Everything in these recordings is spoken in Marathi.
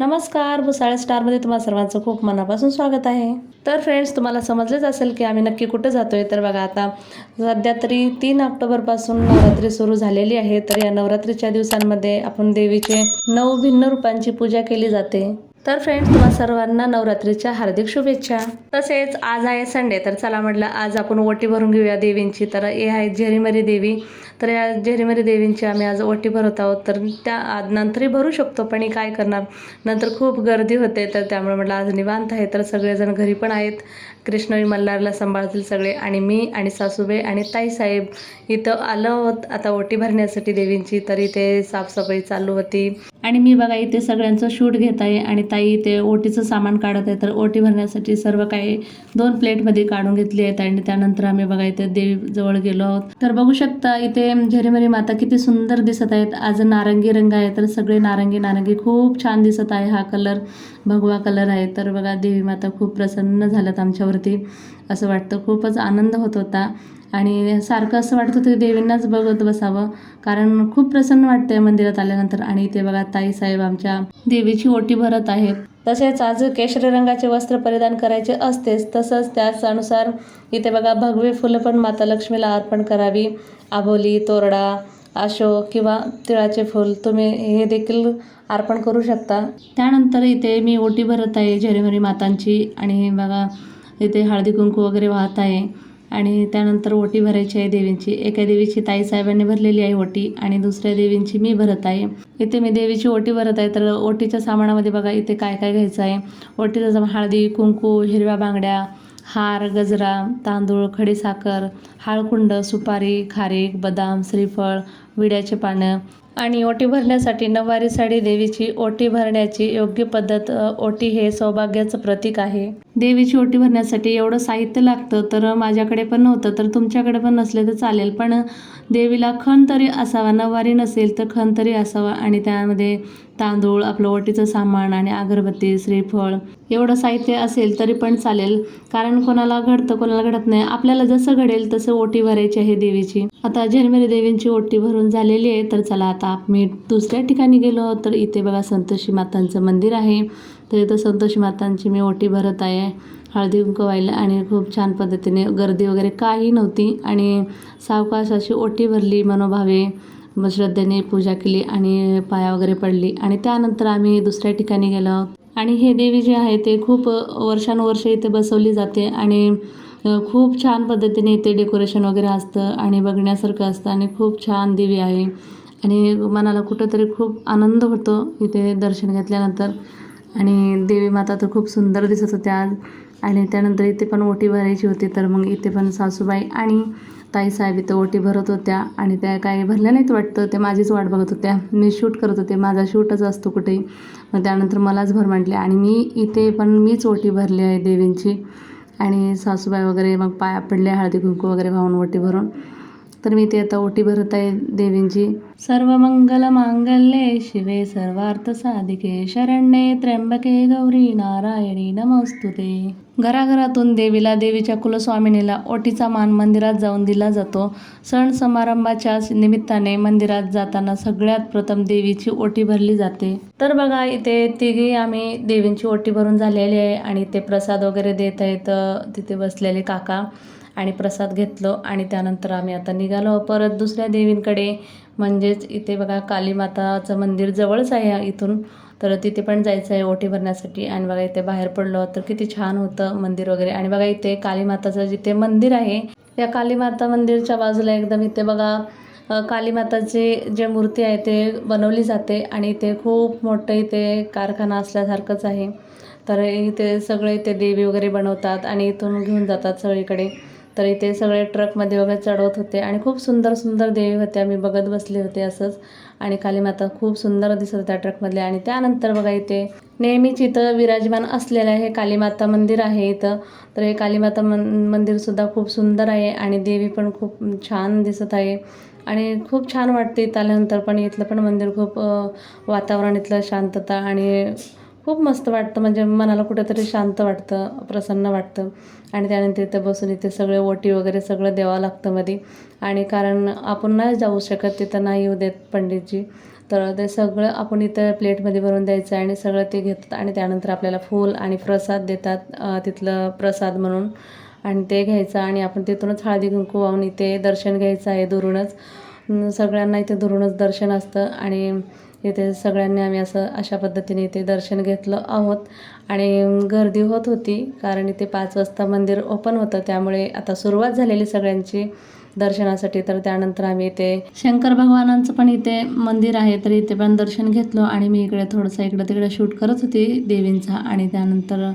नमस्कार भुसाळ स्टारमध्ये तुम्हाला सर्वांचं खूप मनापासून स्वागत आहे. तर फ्रेंड्स तुम्हाला समजलेच असेल की आम्ही नक्की कुठं जातो आहे तर बघा आता सध्या तरी तीन ऑक्टोबरपासून नवरात्री सुरू झालेली आहे. तर या नवरात्रीच्या दिवसांमध्ये आपण देवीचे नऊ भिन्न रूपांची पूजा केली जाते. तर फ्रेंड्स तुम्हा सर्वांना नवरात्रीच्या हार्दिक शुभेच्छा. तसेच आज आहे संडे तर चला म्हटलं आज आपण ओटी भरून घेऊया देवींची. तर हे आहे झेरीमरी देवी. तर या झेरीमरी देवींची आम्ही आज ओटी भरत आहोत. तर त्या आज नंतरही भरू शकतो पण काय करणार? नंतर खूप गर्दी होते तर त्यामुळे म्हटलं आज निवांत आहे. तर सगळेजण घरी पण आहेत. कृष्णवी मल्हारला सांभाळतील सगळे आणि मी आणि सासूबाई आणि ताईसाहेब इथं आलो आहोत. आता ओटी भरण्यासाठी देवींची तर इथे साफसफाई चालू होती. आणि मी बघा इथे सगळ्यांचं शूट घेत आहे आणि ताई इथे ओटीचं सामान काढत आहे. तर ओटी भरण्यासाठी सर्व काही दोन प्लेटमध्ये काढून घेतली आहेत आणि त्यानंतर आम्ही बघा इथे देवीजवळ गेलो आहोत. तर बघू शकता इथे झरेमरी माता किती सुंदर दिसत आहेत. आज नारंगी रंग आहे तर सगळे नारंगी नारंगी खूप छान दिसत आहे. हा कलर भगवा कलर आहे. तर बघा देवी माता खूप प्रसन्न झाल्यात आमच्यावरती. असं वाटतं खूपच आनंद होत होता. आणि सारखं असं वाटत होतं की देवींनाच बघत बसावं. कारण खूप प्रसन्न वाटतंय मंदिरात आल्यानंतर. आणि ते बघा ताई साहेब आमच्या देवीची ओटी भरत आहेत. तसेच आज केशरी रंगाचे वस्त्र परिधान करायचे असतेच तसंच त्याच अनुसार इथे बघा भगवे फुलं पण माता लक्ष्मीला अर्पण करावी. आबोली तोरडा अशोक किंवा तिळाचे फूल तुम्ही हे देखील अर्पण करू शकता. त्यानंतर इथे मी ओटी भरत आहे झरेमरी मातांची. आणि बघा इथे हळदी कुंकू वगैरे वाहत आहे. आणि त्यानंतर ओटी भरायची आहे देवींची. एका देवीची ताईसाहेबांनी भरलेली आहे ओटी आणि दुसऱ्या देवींची मी भरत आहे. इथे मी देवीची ओटी भरत आहे. तर ओटीच्या सामानामध्ये बघा इथे काय काय घ्यायचं आहे. ओटीचं सामान हळदी कुंकू हिरव्या बांगड्या हार गजरा तांदूळ खडीसाखर हाळकुंड सुपारी खारीक बदाम श्रीफळ विड्याचे पानं आणि ओटी भरण्यासाठी नऊवारी साडी देवीची ओटी भरण्याची योग्य पद्धत ओटी हे सौभाग्याचं प्रतीक आहे. देवीची ओटी भरण्यासाठी एवढं साहित्य लागतं तर माझ्याकडे पण नव्हतं तर तुमच्याकडे पण नसले तर चालेल. पण देवीला खण तरी असावा नऊवारी नसेल तर खण तरी असावा आणि त्यामध्ये तांदूळ आपलं ओटीचं सामान आणि अगरबत्ती श्रीफळ एवढं साहित्य असेल तरी पण चालेल. कारण कोणाला घडतं कोणाला घडत नाही. आपल्याला जसं घडेल तसं ओटी भरायची आहे देवीची. आता जन्मेरी देवींची ओटी भरून झालेली आहे तर चला आता मी दुसऱ्या ठिकाणी गेलो तर इथे बघा संतोषी मातांचं मंदिर आहे. तर इथं संतोषी मातांची मी ओटी भरत आहे. हळदी कुंकू व्हायला आणि खूप छान पद्धतीने गर्दी वगैरे काही नव्हती आणि सावकाश अशी ओटी भरली मनोभावे. मग श्रद्धेने पूजा केली आणि पाया वगैरे पडली. आणि त्यानंतर आम्ही दुसऱ्या ठिकाणी गेलो. आणि हे देवी जे आहे ते खूप वर्षानुवर्ष इथे बसवली जाते आणि खूप छान पद्धतीने इथे डेकोरेशन वगैरे असतं आणि बघण्यासारखं असतं आणि खूप छान देवी आहे. आणि मनाला कुठंतरी खूप आनंद होतो इथे दर्शन घेतल्यानंतर. आणि देवी माता तर खूप सुंदर दिसत होत्या आज. आणि त्यानंतर इथे पण ओटी भरायची होती तर मग इथे पण सासूबाई आणि ताईसाहेब इथं ओटी भरत होत्या आणि त्या काही भरल्या नाहीत वाटतं ते माझीच वाट बघत होत्या. मी शूट करत होते माझा शूटच असतो कुठेही मग त्यानंतर मलाच भर म्हटले आणि मी इथे पण मीच ओटी भरली आहे देवींची. आणि सासूबाई वगैरे मग पाया पडले हळदी कुंकू वगैरे वाहून ओटी भरून. तर मी ते आता ओटी भरत आहे देवींची. सर्व मंगल मांगल्ये शिवे सर्वार्थ साधिके शरण्ये त्र्यंबके गौरी नारायणी नमस्तुते. घराघरातून देवीला देवीच्या कुलस्वामिनीला ओटीचा मान मंदिरात जाऊन दिला जातो. सण समारंभाच्या निमित्ताने मंदिरात जाताना सगळ्यात प्रथम देवीची ओटी भरली जाते. तर बघा इथे तिघी आम्ही देवींची ओटी भरून झालेली आहे आणि ते प्रसाद वगैरे देत आहेत तिथे बसलेले काका. आणि प्रसाद घेतलो आणि त्यानंतर आम्ही आता निघालो. परत दुसऱ्या देवींकडे. म्हणजेच इथे बघा कालीमाताचं मंदिर जवळच आहे इथून. तर तिथे पण जायचं आहे ओटी भरण्यासाठी. आणि बघा इथे बाहेर पडलो तर किती छान होतं मंदिर वगैरे. आणि बघा इथे कालीमाताचं जिथे मंदिर आहे या कालीमाता मंदिरच्या बाजूला एकदम इथे बघा कालीमाताची जे मूर्ती आहे ते बनवली जाते. आणि इथे खूप मोठं इथे कारखाना असल्यासारखंच आहे. तर इथे सगळे इथे देवी वगैरे बनवतात आणि इथून घेऊन जातात सगळीकडे. तर इथे सगळे ट्रकमध्ये वगैरे चढवत होते आणि खूप सुंदर सुंदर देवी होत्या मी बघत बसले होते असंच. आणि कालीमाता खूप सुंदर दिसत होत्या ट्रकमधल्या आणि त्यानंतर बघा इथे नेहमीच इथं विराजमान असलेलं हे कालीमाता मंदिर आहे इथं. तर हे कालीमाता मन मंदिरसुद्धा खूप सुंदर आहे आणि देवी पण खूप छान दिसत आहे. आणि खूप छान वाटते इथं आल्यानंतर पण इथलं पण मंदिर खूप वातावरण इथलं शांतता आणि खूप मस्त वाटतं म्हणजे मनाला कुठेतरी शांत वाटतं प्रसन्न वाटतं. आणि त्यानंतर इथं बसून इथे सगळे ओटी वगैरे सगळं द्यावं लागतं मध्ये आणि कारण आपण नाही जाऊ शकत तिथं नाही येऊ देत पंडितजी. तर ते सगळं आपण इथं प्लेटमध्ये भरून द्यायचं आणि सगळं ते घेतात आणि त्यानंतर आपल्याला फूल आणि प्रसाद देतात तिथलं प्रसाद म्हणून. आणि ते घ्यायचं आणि आपण तिथूनच हळदी कुंकू वाहून इथे दर्शन घ्यायचं आहे दुरूनच. सगळ्यांना इथे दुरूनच दर्शन असतं आणि इथे सगळ्यांनी आम्ही असं अशा पद्धतीने इथे दर्शन घेतलं आहोत. आणि गर्दी होत होती कारण इथे पाच वाजता मंदिर ओपन होतं. त्यामुळे आता सुरुवात झालेली सगळ्यांची दर्शनासाठी. तर त्यानंतर आम्ही इथे शंकर भगवानांचं पण इथे मंदिर आहे तर इथे पण दर्शन घेतलं. आणि मी इकडे थोडंसं इकडं तिकडे शूट करत होती देवींचा. आणि त्यानंतर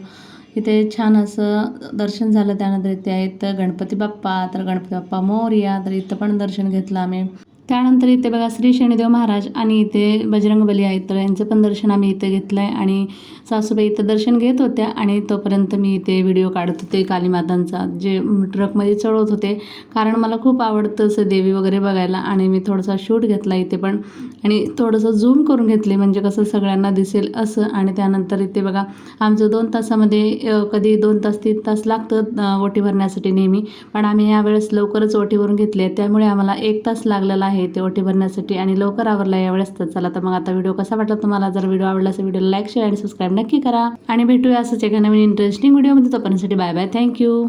इथे छान असं दर्शन झालं. त्यानंतर इथे आहेत गणपती बाप्पा तर गणपती बाप्पा मोरया तर इथं पण दर्शन घेतलं आम्ही. त्यानंतर इथे बघा श्री शनिदेव महाराज आणि इथे बजरंगबली आहेत. तर यांचं पण दर्शन आम्ही इथे घेतलं आहे आणि सासूबाई इथं दर्शन घेत होत्या आणि तोपर्यंत मी इथे व्हिडिओ काढत होते कालीमातांचा जे ट्रकमध्ये चढवत होते. कारण मला खूप आवडतं असं देवी वगैरे बघायला आणि मी थोडासा शूट घेतला इथे पण. आणि थोडंसं झूम करून घेतले म्हणजे कसं सगळ्यांना दिसेल असं. आणि त्यानंतर इथे बघा आमचं दोन तासामध्ये कधी दोन तास तीन तास लागतं ओटी भरण्यासाठी नेहमी. पण आम्ही यावेळेस लवकरच ओटी भरून घेतली आहे. त्यामुळे आम्हाला एक तास लागलेला आहे. आहे ते ओटी भरण्यासाठी आणि लवकर आवरला यावेळेस तर चला तर मग आता व्हिडिओ कसा वाटला तुम्हाला? जर व्हिडिओ आवडला असेल व्हिडिओला लाईक शेअर आणि सबस्क्राईब नक्की करा. आणि भेटूया असंच एका नवीन इंटरेस्टिंग व्हिडिओमध्ये तोपर्यंतसाठी बाय बाय थँक्यू